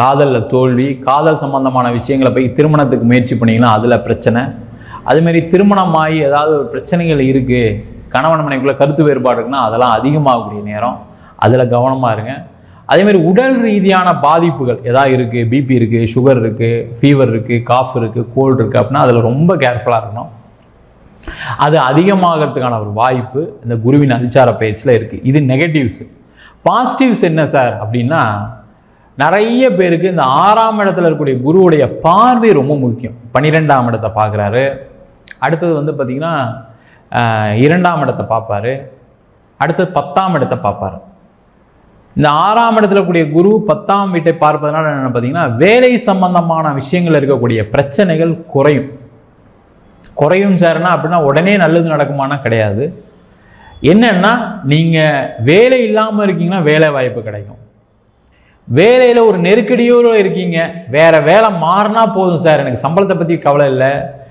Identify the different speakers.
Speaker 1: காதலில் தோல்வி காதல் சம்பந்தமான விஷயங்களை போய் திருமணத்துக்கு முயற்சி பண்ணிங்கன்னா அதில் பிரச்சனை. அதுமாரி திருமணமாகி ஏதாவது ஒரு பிரச்சனைகள் இருக்குது கணவன் மனைவிக்குள்ளே கருத்து வேறுபாடு இருக்குன்னா அதெல்லாம் அதிகமாகக்கூடிய நேரம். அதில் கவனமாக இருங்க. அதேமாரி உடல் ரீதியான பாதிப்புகள் எதாவது இருக்குது பிபி இருக்குது சுகர் இருக்குது ஃபீவர் இருக்குது காஃப் இருக்குது கோல்டு இருக்குது அப்படின்னா அதில் ரொம்ப கேர்ஃபுல்லாக இருக்கணும். அது அதிகமாகிறதுக்கான ஒரு வாய்ப்பு இந்த குருவின் அதிச்சார பயிற்சியில் இருக்குது இது நெகட்டிவ்ஸ் பாசிட்டிவ்ஸ் என்ன சார் அப்படின்னா நிறைய பேருக்கு இந்த ஆறாம் இடத்துல இருக்கக்கூடிய குருவுடைய பார்வை ரொம்ப முக்கியம். பன்னிரெண்டாம் இடத்தை பார்க்குறாரு. அடுத்தது வந்து பார்த்திங்கன்னா இரண்டாம் இடத்தை பார்ப்பாரு. அடுத்தது பத்தாம் இடத்தை பார்ப்பாரு. இந்த ஆறாம் இடத்துல இருக்கக்கூடிய குரு பத்தாம் வீட்டை பார்ப்பதனால என்ன பார்த்தீங்கன்னா வேலை சம்பந்தமான விஷயங்கள் இருக்கக்கூடிய பிரச்சனைகள் குறையும். குறையும் சார்னா அப்படின்னா உடனே நல்லது நடக்குமானா கிடையாது. என்னென்னா நீங்கள் வேலை இல்லாமல் இருக்கீங்கன்னா வேலை வாய்ப்பு கிடைக்கும். வேலையில் ஒரு நெருக்கடியோடு இருக்கீங்க. வேற வேலை மாறினா போதும் சார். எனக்கு சம்பளத்தை பற்றி கவலை இல்லை.